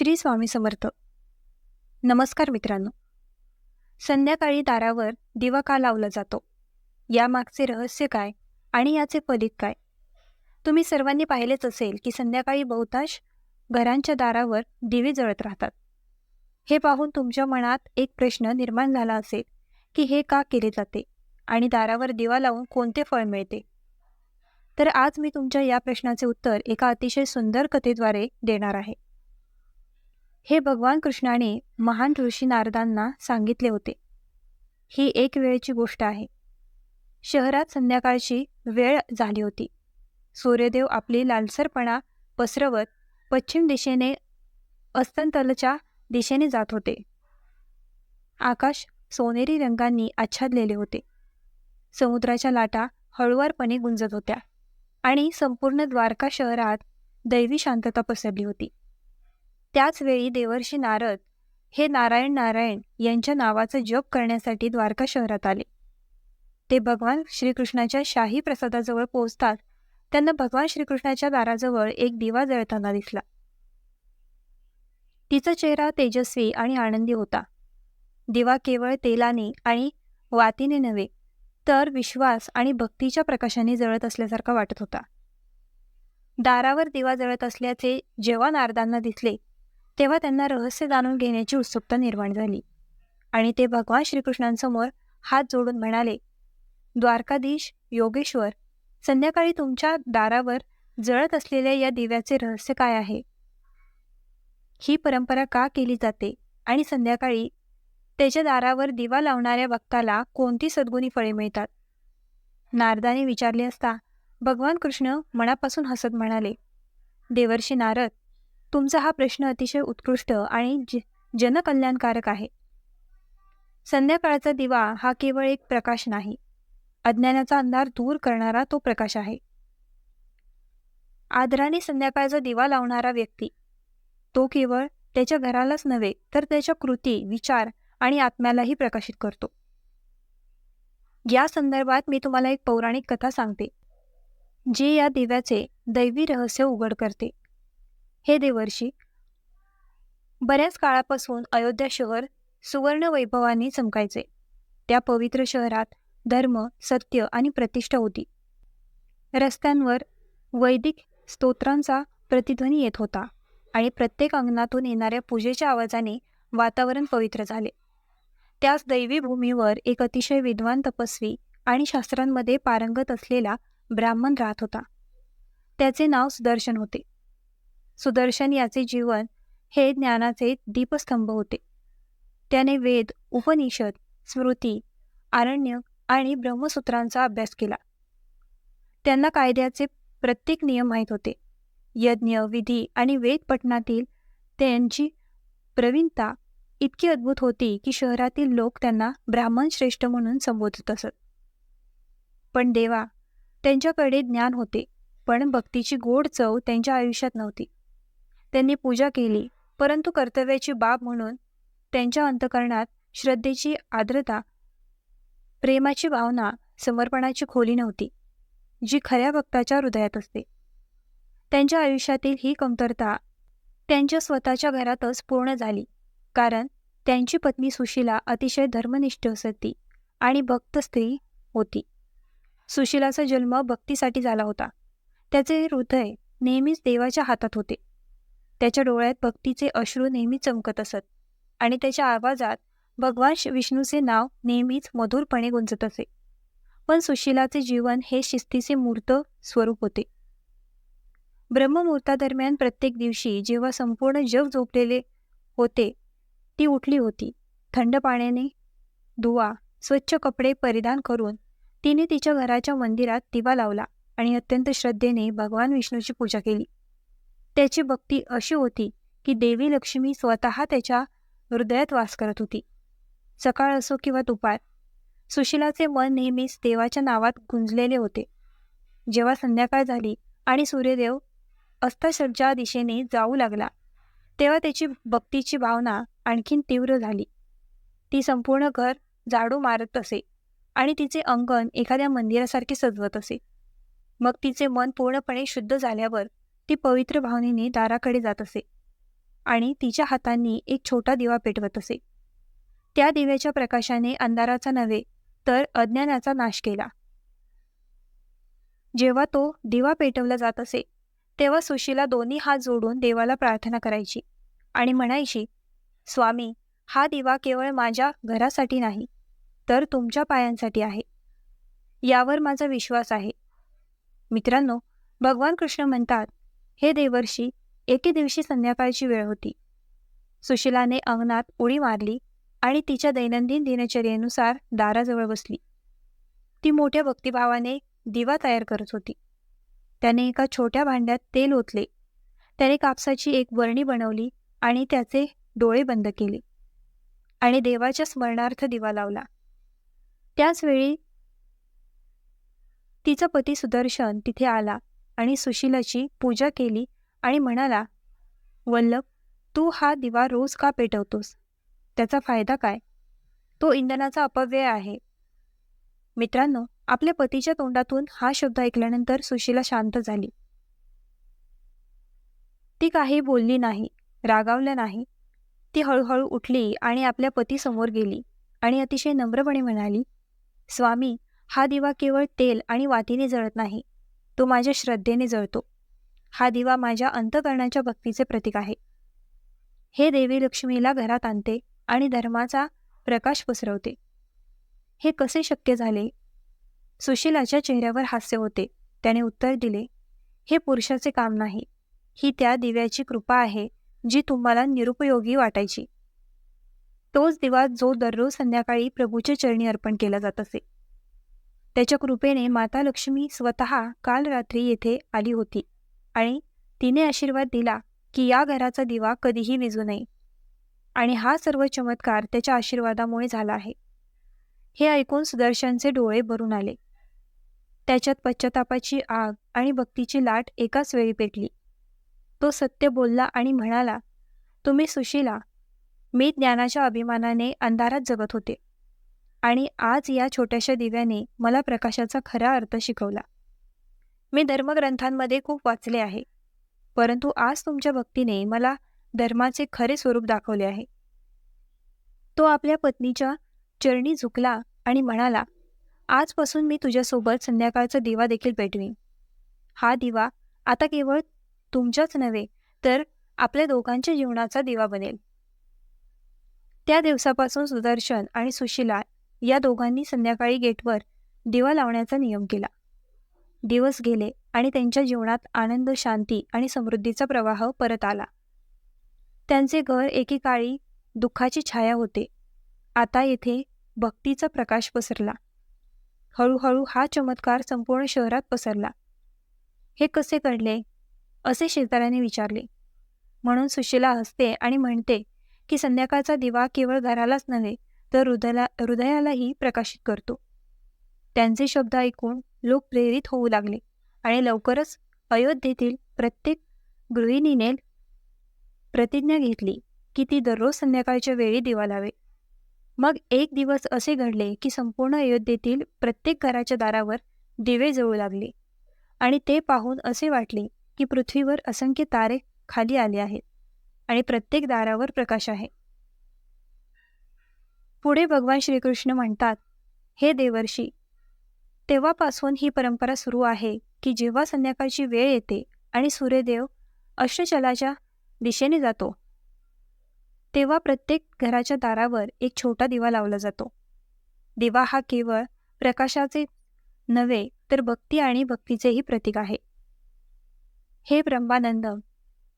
श्री स्वामी समर्थ. नमस्कार मित्रांनो. संध्याकाळी दारावर दिवा का लावला जातो? यामागचे रहस्य काय आणि याचे फलित काय? तुम्ही सर्वांनी पाहिलेच असेल की संध्याकाळी बहुतांश घरांच्या दारावर दिवे जळत राहतात. हे पाहून तुमच्या मनात एक प्रश्न निर्माण झाला असेल की हे का केले जाते आणि दारावर दिवा लावून कोणते फळ मिळते? तर आज मी तुमच्या या प्रश्नाचे उत्तर एका अतिशय सुंदर कथेद्वारे देणार आहे. हे भगवान कृष्णाने महान ऋषी नारदांना सांगितले होते. ही एक वेळची गोष्ट आहे. शहरात संध्याकाळची वेळ झाली होती. सूर्यदेव आपली लालसरपणा पसरवत पश्चिम दिशेने अस्तंतलच्या दिशेने जात होते. आकाश सोनेरी रंगांनी आच्छादलेले होते. समुद्राच्या लाटा हळुवारपणे गुंजत होत्या आणि संपूर्ण द्वारका शहरात दैवी शांतता पसरली होती. त्याच वेळी देवर्षी नारद हे नारायण नारायण यांच्या नावाचा जप करण्यासाठी द्वारका शहरात आले. ते भगवान श्रीकृष्णाच्या शाही प्रसादाजवळ पोहोचतात. त्यांना भगवान श्रीकृष्णाच्या दाराजवळ एक दिवा जळताना दिसला. तिचा चेहरा तेजस्वी आणि आनंदी होता. दिवा केवळ तेलाने आणि वातीने नव्हे तर विश्वास आणि भक्तीच्या प्रकाशाने जळत असल्यासारखा वाटत होता. दारावर दिवा जळत असल्याचे जेव्हा नारदांना दिसले तेव्हा त्यांना रहस्य जाणून घेण्याची उत्सुकता निर्माण झाली. आणि ते भगवान श्रीकृष्णांसमोर हात जोडून म्हणाले द्वारकाधीश योगेश्वर संध्याकाळी तुमच्या दारावर जळत असलेल्या या दिव्याचे रहस्य काय आहे? ही परंपरा का केली जाते? आणि संध्याकाळी त्याच्या दारावर दिवा लावणाऱ्या भक्ताला कोणती सद्गुणी फळे मिळतात? नारदाने विचारले असता भगवान कृष्ण मनापासून हसत म्हणाले देवर्षी नारद तुमचा हा प्रश्न अतिशय उत्कृष्ट आणि ज जनकल्याणकारक आहे. संध्याकाळचा दिवा हा केवळ एक प्रकाश नाही. अज्ञानाचा अंधार दूर करणारा तो प्रकाश आहे. आदराने संध्याकाळचा दिवा लावणारा व्यक्ती. तो केवळ त्याच्या घरालाच नव्हे तर त्याच्या कृती विचार आणि आत्म्यालाही प्रकाशित करतो. या संदर्भात मी तुम्हाला एक पौराणिक कथा सांगते जे या दिव्याचे दैवी रहस्य उघड करते. हे देवर्षी बऱ्याच काळापासून अयोध्या शहर सुवर्ण वैभवाने चमकायचे. त्या पवित्र शहरात धर्म सत्य आणि प्रतिष्ठा होती. रस्त्यांवर वैदिक स्तोत्रांचा प्रतिध्वनी येत होता आणि प्रत्येक अंगणातून येणाऱ्या पूजेच्या आवाजाने वातावरण पवित्र झाले. त्याच दैवी भूमीवर एक अतिशय विद्वान तपस्वी आणि शास्त्रांमध्ये पारंगत असलेला ब्राह्मण राहत होता. त्याचे नाव सुदर्शन होते. सुदर्शन याचे जीवन हे ज्ञानाचे दीपस्तंभ होते. त्याने वेद उपनिषद स्मृती आरण्य आणि ब्रह्मसूत्रांचा अभ्यास केला. त्यांना कायद्याचे प्रत्येक नियम माहीत होते. यज्ञ विधी आणि वेद पठणातील त्यांची प्रवीणता इतकी अद्भुत होती की शहरातील लोक त्यांना ब्राह्मण श्रेष्ठ म्हणून संबोधत असत. पण देवा त्यांच्याकडे ज्ञान होते पण भक्तीची गोड चव त्यांच्या आयुष्यात नव्हती. त्यांनी पूजा केली. परंतु कर्तव्याची बाब म्हणून त्यांच्या अंतकरणात श्रद्धेची आर्द्रता प्रेमाची भावना समर्पणाची खोली नव्हती जी खऱ्या भक्ताच्या हृदयात असते. त्यांच्या आयुष्यातील ही कमतरता त्यांच्या स्वतःच्या घरातच पूर्ण झाली कारण त्यांची पत्नी सुशीला अतिशय धर्मनिष्ठ असती आणि भक्त स्त्री होती. सुशीलाचा जन्म भक्तीसाठी झाला होता. त्याचे हृदय नेहमीच देवाच्या हातात होते. त्याच्या डोळ्यात भक्तीचे अश्रू नेहमी चमकत असत आणि त्याच्या आवाजात भगवान विष्णूचे नाव नेहमीच मधुरपणे गुंजत असे. पण सुशीलाचे जीवन हे शिस्तीचे मूर्त स्वरूप होते. ब्रह्ममुहूर्तादरम्यान प्रत्येक दिवशी जेव्हा संपूर्ण जग झोपलेले होते ती उठली होती. थंड पाण्याने धुवा स्वच्छ कपडे परिधान करून तिने तिच्या घराच्या मंदिरात दिवा लावला आणि अत्यंत श्रद्धेने भगवान विष्णूची पूजा केली. त्याची भक्ती अशी होती की देवी लक्ष्मी स्वतः त्याच्या हृदयात वास करत होती. सकाळ असो किंवा दुपार सुशिलाचे मन नेहमीच देवाच्या नावात गुंजलेले होते. जेव्हा संध्याकाळ झाली आणि सूर्यदेव अस्तासज्जा दिशेने जाऊ लागला तेव्हा त्याची भक्तीची भावना आणखीन तीव्र झाली. ती संपूर्ण घर झाडू मारत असे आणि तिचे अंगण एखाद्या मंदिरासारखे सजवत असे. मग तिचे मन पूर्णपणे शुद्ध झाल्यावर ती पवित्र भावनेने दाराकडे जात असे आणि तिच्या हातांनी एक छोटा दिवा पेटवत असे. त्या दिव्याच्या प्रकाशाने अंधाराचा नव्हे तर अज्ञानाचा नाश केला. जेव्हा तो दिवा पेटवला जात असे तेव्हा सुशीला दोन्ही हात जोडून देवाला प्रार्थना करायची आणि म्हणायची स्वामी हा दिवा केवळ माझ्या घरासाठी नाही तर तुमच्या पायांसाठी आहे. यावर माझा विश्वास आहे. मित्रांनो भगवान कृष्ण म्हणतात हे देवर्षी एके दिवशी संध्याकाळची वेळ होती. सुशिलाने अंगणात उडी मारली आणि तिच्या दैनंदिन दिनचर्येनुसार दाराजवळ बसली. ती मोठ्या भक्तिभावाने दिवा तयार करत होती. त्याने एका छोट्या भांड्यात तेल ओतले. त्याने कापसाची एक वर्णी बनवली आणि त्याचे डोळे बंद केले. आणि देवाच्या स्मरणार्थ दिवा लावला. त्याचवेळी तिचा पती सुदर्शन तिथे आला. आणि सुशीलाची पूजा केली आणि म्हणाला वल्लभ तू हा दिवा रोज का पेटवतोस? त्याचा फायदा काय? तो इंधनाचा अपव्यय आहे. मित्रांनो आपल्या पतीच्या तोंडातून हा शब्द ऐकल्यानंतर सुशीला शांत झाली. ती काही बोलली नाही रागावलं नाही. ती हळूहळू उठली आणि आपल्या पतीसमोर गेली आणि अतिशय नम्रपणे म्हणाली स्वामी हा दिवा केवळ तेल आणि वातीने जळत नाही. तो माझ्या श्रद्धेने जळतो. हा दिवा माझ्या अंतकरणाच्या भक्तीचे प्रतीक आहे. हे देवी लक्ष्मीला घरात आणते आणि धर्माचा प्रकाश पसरवते. हे कसे शक्य झाले? सुशीलाच्या चेहऱ्यावर हास्य होते. त्याने उत्तर दिले हे पुरुषाचे काम नाही. ही त्या दिव्याची कृपा आहे जी तुम्हाला निरुपयोगी वाटायची. तोच दिवा जो दररोज संध्याकाळी प्रभूच्या चरणी अर्पण केला जात असे. त्याच्या कृपेने माता लक्ष्मी स्वतः काल रात्री येथे आली होती आणि तिने आशीर्वाद दिला की या घराचा दिवा कधीही विजू नये. आणि हा सर्व चमत्कार त्याच्या आशीर्वादामुळे झाला आहे. हे ऐकून सुदर्शनचे डोळे भरून आले. त्याच्यात पश्चातापाची आग आणि भक्तीची लाट एकाच वेळी पेटली. तो सत्य बोलला आणि म्हणाला तुम्ही सुशीला मी ज्ञानाच्या अभिमानाने अंधारात जगत होते. आणि आज या छोट्याशा दिव्याने मला प्रकाशाचा खरा अर्थ शिकवला. मी धर्मग्रंथांमध्ये खूप वाचले आहे परंतु आज तुमच्या भक्तीने मला धर्माचे खरे स्वरूप दाखवले आहे. तो आपल्या पत्नीच्या चरणी झुकला आणि म्हणाला आजपासून मी तुझ्यासोबत संध्याकाळचा दिवा देखील पेटवीन. हा दिवा आता केवळ तुमच्याच नव्हे तर आपल्या दोघांच्या जीवनाचा दिवा बनेल. त्या दिवसापासून सुदर्शन आणि सुशिला या दोघांनी संध्याकाळी गेटवर दिवा लावण्याचा नियम केला. दिवस गेले आणि त्यांच्या जीवनात आनंद शांती आणि समृद्धीचा प्रवाह परत आला. त्यांचे घर एकेकाळी दुःखाची छाया होते. आता येथे भक्तीचा प्रकाश पसरला. हळूहळू हा चमत्कार संपूर्ण शहरात पसरला. हे कसे घडले? असे शेजाऱ्याने विचारले. म्हणून सुशीला हसते आणि म्हणते की संध्याकाळचा दिवा केवळ घरालाच नव्हे तर हृदयाला हृदयालाही प्रकाशित करतो. त्यांचे शब्द ऐकून लोक प्रेरित होऊ लागले आणि लवकरच अयोध्येतील प्रत्येक गृहिणीने प्रतिज्ञा घेतली की ती दररोज संध्याकाळच्या वेळी दिवा लावे मग एक दिवस असे घडले की संपूर्ण अयोध्येतील प्रत्येक घराच्या दारावर दिवे जळू लागले आणि ते पाहून असे वाटले की पृथ्वीवर असंख्य तारे खाली आले आहेत आणि प्रत्येक दारावर प्रकाश आहे. पुढे भगवान श्रीकृष्ण म्हणतात हे देवर्षी तेव्हापासून ही परंपरा सुरू आहे की जेव्हा संध्याकाळची वेळ येते आणि सूर्यदेव अष्टचलाच्या दिशेने जातो तेव्हा प्रत्येक घराच्या दारावर एक छोटा दिवा लावला जातो. दिवा हा केवळ प्रकाशाचे नव्हे तर भक्ती आणि भक्तीचेही प्रतीक आहे. हे ब्रह्मानंद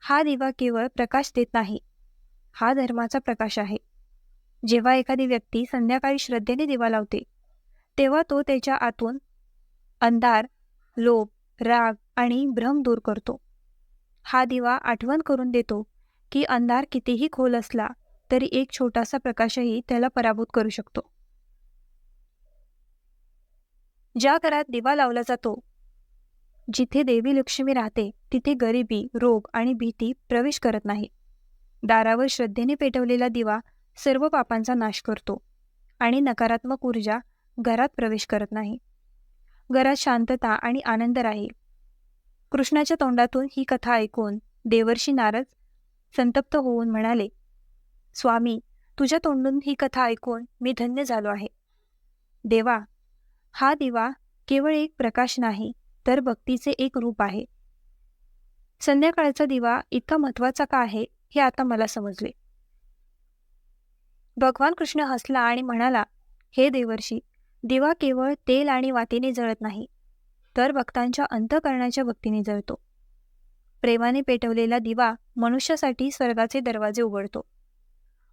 हा दिवा केवळ प्रकाश देत नाही हा धर्माचा प्रकाश आहे. जेव्हा एखादी व्यक्ती संध्याकाळी श्रद्धेने दिवा लावते तेव्हा तो त्याच्या आतून अंधार लोभ राग आणि भ्रम दूर करतो. हा दिवा आठवण करून देतो की अंधार कितीही खोल असला तरी एक छोटासा प्रकाशही त्याला पराभूत करू शकतो. ज्या घरात दिवा लावला जातो जिथे देवी लक्ष्मी राहते तिथे गरिबी रोग आणि भीती प्रवेश करत नाही. दारावर श्रद्धेने पेटवलेला दिवा सर्व पापांचा नाश करतो आणि नकारात्मक ऊर्जा घरात प्रवेश करत नाही. घरात शांतता आणि आनंद राहील. कृष्णाच्या तोंडातून ही कथा ऐकून देवर्षी नारद संतप्त होऊन म्हणाले स्वामी तुझ्या तोंडून ही कथा ऐकून मी धन्य झालो आहे. देवा हा दिवा केवळ एक प्रकाश नाही तर भक्तीचे एक रूप आहे. संध्याकाळचा दिवा इतका महत्त्वाचा का आहे हे आता मला समजले. भगवान कृष्ण हसला आणि म्हणाला हे देवर्षी दिवा केवळ तेल आणि वातीने जळत नाही तर भक्तांच्या अंतकरणाच्या भक्तीने जळतो. प्रेमाने पेटवलेला दिवा मनुष्यासाठी स्वर्गाचे दरवाजे उघडतो.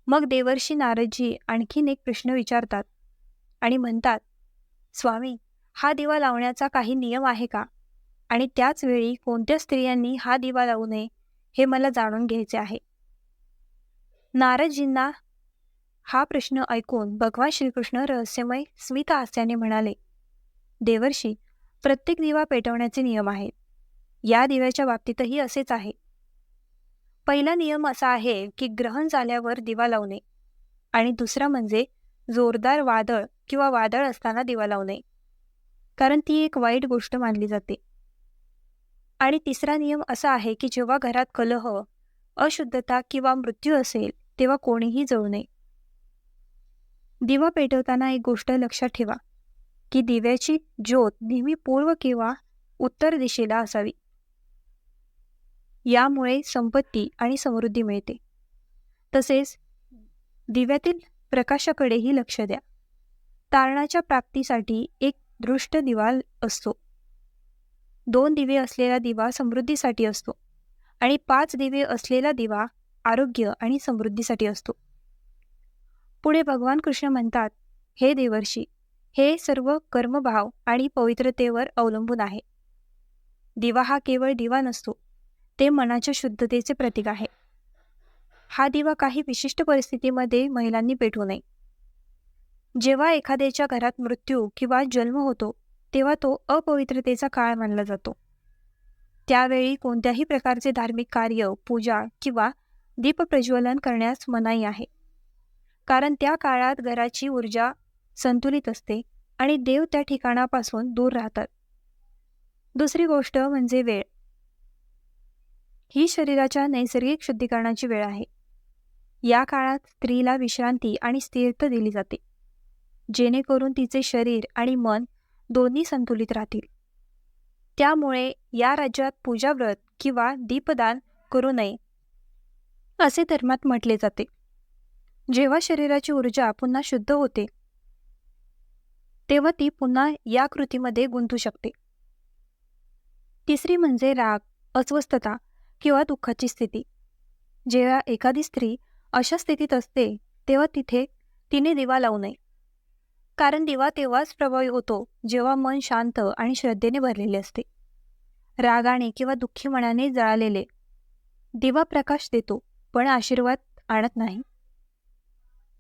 मग देवर्षी नारदजी आणखीन एक प्रश्न विचारतात आणि म्हणतात स्वामी हा दिवा लावण्याचा काही नियम आहे का? आणि त्याच वेळी कोणत्या स्त्रियांनी हा दिवा लावू नये हे मला जाणून घ्यायचे आहे. नारदजींना हा प्रश्न ऐकून भगवान श्रीकृष्ण रहस्यमय स्मित हास्याने म्हणाले देवर्षी प्रत्येक दिवा पेटवण्याचे नियम आहेत. या दिव्याच्या बाबतीतही असेच आहे. पहिला नियम असा आहे की ग्रहण झाल्यावर दिवा लावणे आणि दुसरा म्हणजे जोरदार वादळ किंवा वादळ असताना दिवा लावणे. कारण ती एक वाईट गोष्ट मानली जाते. आणि तिसरा नियम असा आहे की जेव्हा घरात कलह अशुद्धता किंवा मृत्यू असेल तेव्हा कोणीही जळू नये. दिवा पेटवताना एक गोष्ट लक्षात ठेवा की दिव्याची ज्योत नेहमी पूर्व किंवा उत्तर दिशेला असावी. यामुळे संपत्ती आणि समृद्धी मिळते. तसेच दिव्यातील प्रकाशाकडेही लक्ष द्या. तारणाच्या प्राप्तीसाठी एक दृष्ट दिवा असतो. दोन दिवे असलेला दिवा समृद्धीसाठी असतो आणि पाच दिवे असलेला दिवा आरोग्य आणि समृद्धीसाठी असतो. पुढे भगवान कृष्ण म्हणतात हे देवर्षी हे सर्व कर्मभाव आणि पवित्रतेवर अवलंबून आहे. दिवा हा केवळ दिवा नसतो ते मनाच्या शुद्धतेचे प्रतीक आहे. हा दिवा काही विशिष्ट परिस्थितीमध्ये महिलांनी पेटवू नये. जेव्हा एखाद्याच्या घरात मृत्यू किंवा जन्म होतो तेव्हा तो अपवित्रतेचा काळ मानला जातो. त्यावेळी कोणत्याही प्रकारचे धार्मिक कार्य पूजा किंवा दीपप्रज्वलन करण्यास मनाई आहे. कारण त्या काळात घराची ऊर्जा संतुलित असते आणि देव त्या ठिकाणापासून दूर राहतात. दुसरी गोष्ट म्हणजे वेळ. ही शरीराच्या नैसर्गिक शुद्धीकरणाची वेळ आहे. या काळात स्त्रीला विश्रांती आणि स्थिरता दिली जाते जेणेकरून तिचे शरीर आणि मन दोन्ही संतुलित राहतील. त्यामुळे या राज्यात पूजाव्रत किंवा दीपदान करू नये असे धर्मात म्हटले जाते. जेव्हा शरीराची ऊर्जा पुन्हा शुद्ध होते तेव्हा ती पुन्हा या कृतीमध्ये गुंतू शकते. तिसरी म्हणजे राग अस्वस्थता किंवा दुःखाची स्थिती. जेव्हा एखादी स्त्री अशा स्थितीत असते तेव्हा तिथे तिने दिवा लावू नये. कारण दिवा तेव्हाच प्रभावी होतो जेव्हा मन शांत आणि श्रद्धेने भरलेले असते. रागाने किंवा दुःखी मनाने जळालेले दिवा प्रकाश देतो पण आशीर्वाद आणत नाही.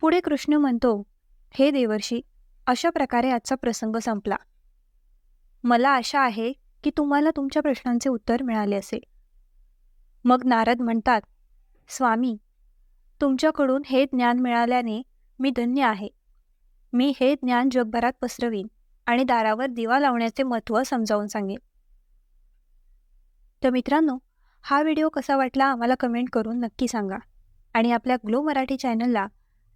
पुढे कृष्ण म्हणतो हे देवर्षी अशा प्रकारे आजचा प्रसंग संपला. मला आशा आहे की तुम्हाला तुमच्या प्रश्नांचे उत्तर मिळाले असेल. मग नारद म्हणतात स्वामी तुमच्याकडून हे ज्ञान मिळाल्याने मी धन्य आहे. मी हे ज्ञान जगभरात पसरवीन आणि दारावर दिवा लावण्याचे महत्त्व समजावून सांगेन. तर मित्रांनो हा व्हिडिओ कसा वाटला आम्हाला कमेंट करून नक्की सांगा. आणि आपल्या ग्लो मराठी चॅनलला